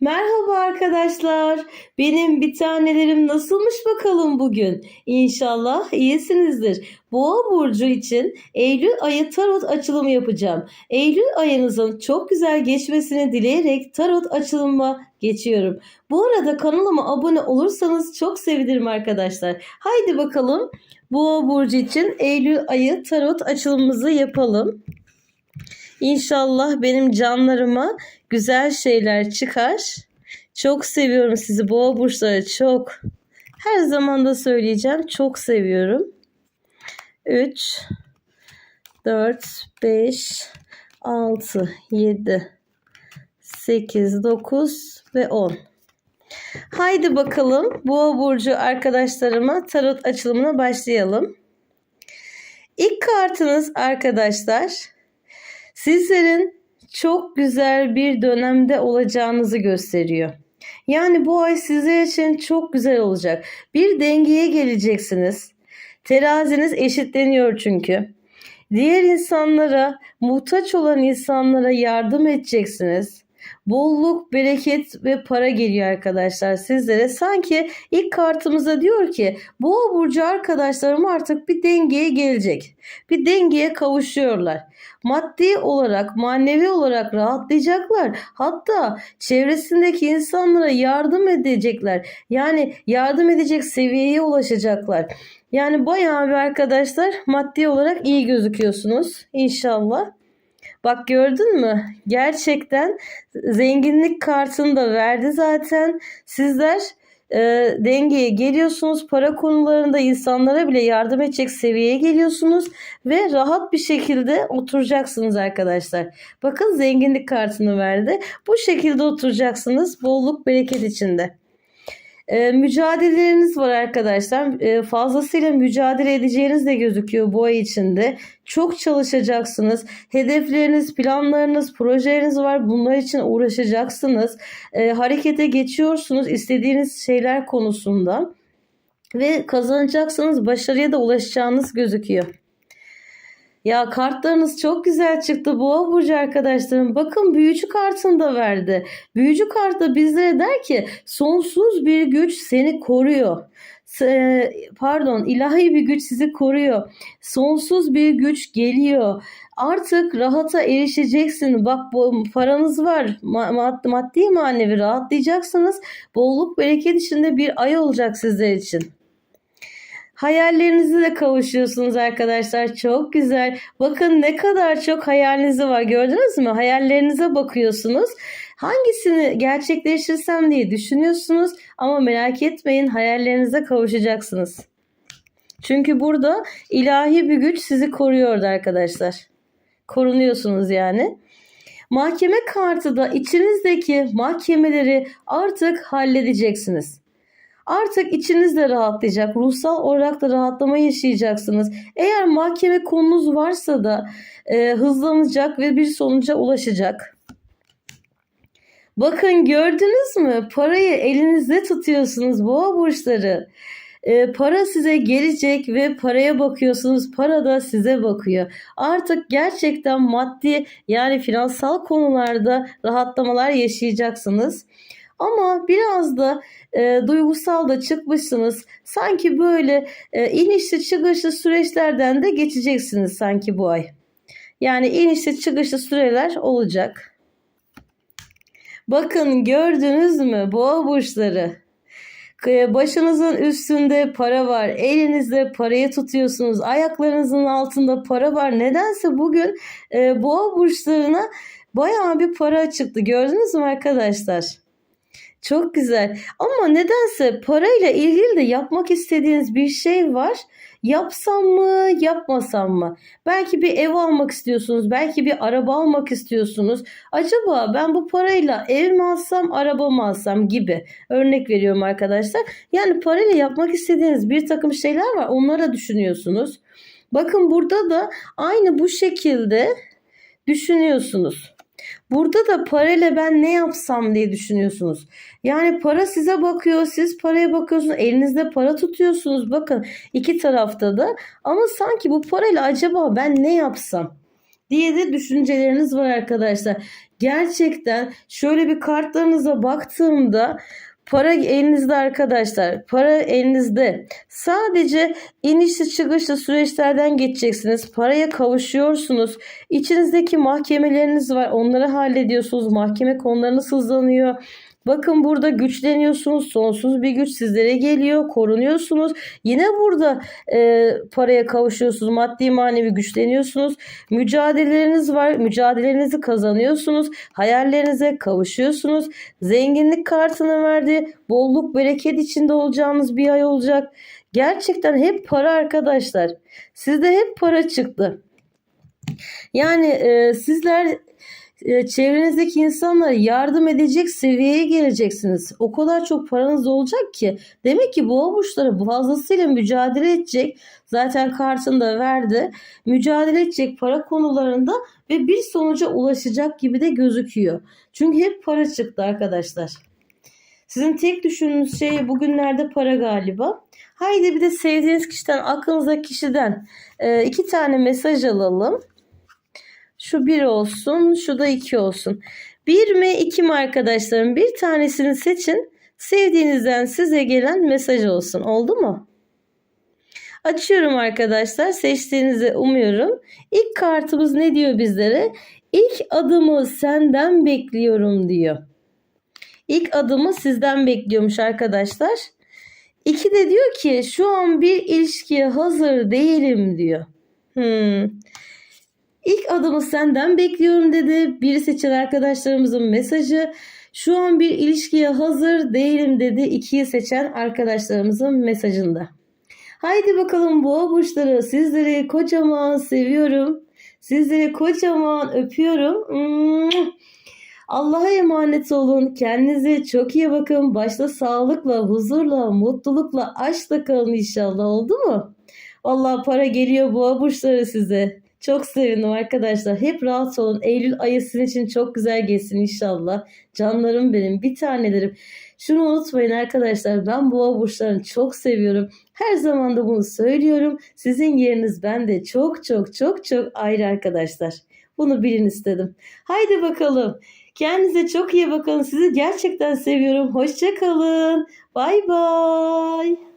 Merhaba arkadaşlar. Benim bir tanelerim nasılmış bakalım bugün? İnşallah iyisinizdir. Boğa burcu için Eylül ayı tarot açılımı yapacağım. Eylül ayınızın çok güzel geçmesini dileyerek tarot açılıma geçiyorum. Bu arada kanalıma abone olursanız çok sevinirim arkadaşlar. Haydi bakalım Boğa burcu için Eylül ayı tarot açılımımızı yapalım. İnşallah benim canlarıma güzel şeyler çıkar. Çok seviyorum sizi boğa burçları çok. Her zaman da söyleyeceğim çok seviyorum. 3 4 5 6 7 8 9 ve 10. Haydi bakalım boğa burcu arkadaşlarıma tarot açılımına başlayalım. İlk kartınız arkadaşlar sizlerin çok güzel bir dönemde olacağınızı gösteriyor. Yani bu ay sizler için çok güzel olacak. Bir dengeye geleceksiniz. Teraziniz eşitleniyor çünkü. Diğer insanlara, muhtaç olan insanlara yardım edeceksiniz. Bolluk, bereket ve para geliyor arkadaşlar sizlere. Sanki ilk kartımıza diyor ki Boğa burcu arkadaşlarım artık bir dengeye gelecek. Bir dengeye kavuşuyorlar. Maddi olarak, manevi olarak rahatlayacaklar. Hatta çevresindeki insanlara yardım edecekler. Yani yardım edecek seviyeye ulaşacaklar. Yani bayağı bir arkadaşlar maddi olarak iyi gözüküyorsunuz inşallah. Bak gördün mü? Gerçekten zenginlik kartını da verdi zaten. Sizler e, dengeye geliyorsunuz. Para konularında insanlara bile yardım edecek seviyeye geliyorsunuz ve rahat bir şekilde oturacaksınız arkadaşlar. Bakın zenginlik kartını verdi. Bu şekilde oturacaksınız bolluk bereket içinde. E, mücadeleleriniz var arkadaşlar. E, fazlasıyla mücadele edeceğiniz de gözüküyor bu ay içinde. Çok çalışacaksınız. Hedefleriniz, planlarınız, projeleriniz var. Bunlar için uğraşacaksınız. E, harekete geçiyorsunuz istediğiniz şeyler konusunda. Ve kazanacaksınız. Başarıya da ulaşacağınız gözüküyor. Ya kartlarınız çok güzel çıktı Boğa burcu arkadaşlarım. Bakın büyücü kartını da verdi. Büyücü kart da bizlere der ki sonsuz bir güç seni koruyor. S- Pardon ilahi bir güç sizi koruyor. Sonsuz bir güç geliyor. Artık rahata erişeceksin. Bak bu paranız var. Ma- maddi manevi rahatlayacaksınız. Bolluk bereket içinde bir ay olacak sizler için. Hayallerinize de kavuşuyorsunuz arkadaşlar. Çok güzel. Bakın ne kadar çok hayaliniz var. Gördünüz mü? Hayallerinize bakıyorsunuz. Hangisini gerçekleştirsem diye düşünüyorsunuz. Ama merak etmeyin hayallerinize kavuşacaksınız. Çünkü burada ilahi bir güç sizi koruyordu arkadaşlar. Korunuyorsunuz yani. Mahkeme kartı da içinizdeki mahkemeleri artık halledeceksiniz. Artık içiniz de rahatlayacak. Ruhsal olarak da rahatlama yaşayacaksınız. Eğer mahkeme konunuz varsa da e, hızlanacak ve bir sonuca ulaşacak. Bakın gördünüz mü? Parayı elinizde tutuyorsunuz boğa burçları. E, para size gelecek ve paraya bakıyorsunuz. Para da size bakıyor. Artık gerçekten maddi yani finansal konularda rahatlamalar yaşayacaksınız. Ama biraz da e, duygusal da çıkmışsınız. Sanki böyle e, inişli çıkışlı süreçlerden de geçeceksiniz sanki bu ay. Yani inişli çıkışlı süreler olacak. Bakın gördünüz mü boğa burçları? E, başınızın üstünde para var. Elinizde parayı tutuyorsunuz. Ayaklarınızın altında para var. Nedense bugün e, boğa burçlarına bayağı bir para çıktı. Gördünüz mü arkadaşlar? Çok güzel. Ama nedense parayla ilgili de yapmak istediğiniz bir şey var. Yapsam mı, yapmasam mı? Belki bir ev almak istiyorsunuz, belki bir araba almak istiyorsunuz. Acaba ben bu parayla ev mi alsam, araba mı alsam gibi örnek veriyorum arkadaşlar. Yani parayla yapmak istediğiniz bir takım şeyler var. Onlara düşünüyorsunuz. Bakın burada da aynı bu şekilde düşünüyorsunuz. Burada da parayla ben ne yapsam diye düşünüyorsunuz. Yani para size bakıyor, siz paraya bakıyorsunuz, elinizde para tutuyorsunuz. Bakın iki tarafta da ama sanki bu parayla acaba ben ne yapsam? diye de düşünceleriniz var arkadaşlar. Gerçekten şöyle bir kartlarınıza baktığımda para elinizde arkadaşlar. Para elinizde. Sadece inişli çıkışlı süreçlerden geçeceksiniz. Paraya kavuşuyorsunuz. İçinizdeki mahkemeleriniz var. Onları hallediyorsunuz. Mahkeme konularınız hızlanıyor. Bakın burada güçleniyorsunuz. Sonsuz bir güç sizlere geliyor. Korunuyorsunuz. Yine burada e, paraya kavuşuyorsunuz. Maddi manevi güçleniyorsunuz. Mücadeleleriniz var. Mücadelelerinizi kazanıyorsunuz. Hayallerinize kavuşuyorsunuz. Zenginlik kartını verdi. Bolluk bereket içinde olacağınız bir ay olacak. Gerçekten hep para arkadaşlar. Sizde hep para çıktı. Yani e, sizler çevrenizdeki insanlara yardım edecek seviyeye geleceksiniz. O kadar çok paranız olacak ki. Demek ki boğa burçları fazlasıyla mücadele edecek. Zaten kartını da verdi. Mücadele edecek para konularında ve bir sonuca ulaşacak gibi de gözüküyor. Çünkü hep para çıktı arkadaşlar. Sizin tek düşündüğünüz şey bugünlerde para galiba. Haydi bir de sevdiğiniz kişiden, aklınızdaki kişiden e, iki tane mesaj alalım. Şu bir olsun, şu da iki olsun. Bir mi iki mi arkadaşlarım? Bir tanesini seçin. Sevdiğinizden size gelen mesaj olsun. Oldu mu? Açıyorum arkadaşlar. Seçtiğinizi umuyorum. İlk kartımız ne diyor bizlere? İlk adımı senden bekliyorum diyor. İlk adımı sizden bekliyormuş arkadaşlar. İki de diyor ki şu an bir ilişkiye hazır değilim diyor. Hmm. İlk adımı senden bekliyorum dedi. Biri seçen arkadaşlarımızın mesajı. Şu an bir ilişkiye hazır değilim dedi. İkiyi seçen arkadaşlarımızın mesajında. Haydi bakalım boğa burçları sizleri kocaman seviyorum. Sizleri kocaman öpüyorum. Allah'a emanet olun. Kendinize çok iyi bakın. Başta sağlıkla, huzurla, mutlulukla, aşkla kalın inşallah. Oldu mu? Vallahi para geliyor boğa burçları size. Çok sevindim arkadaşlar. Hep rahat olun. Eylül ayı sizin için çok güzel geçsin inşallah. Canlarım benim, bir tanelerim. Şunu unutmayın arkadaşlar. Ben boğa burçlarını çok seviyorum. Her zaman da bunu söylüyorum. Sizin yeriniz bende çok çok çok çok ayrı arkadaşlar. Bunu bilin istedim. Haydi bakalım. Kendinize çok iyi bakın. Sizi gerçekten seviyorum. Hoşça kalın. Bay bay.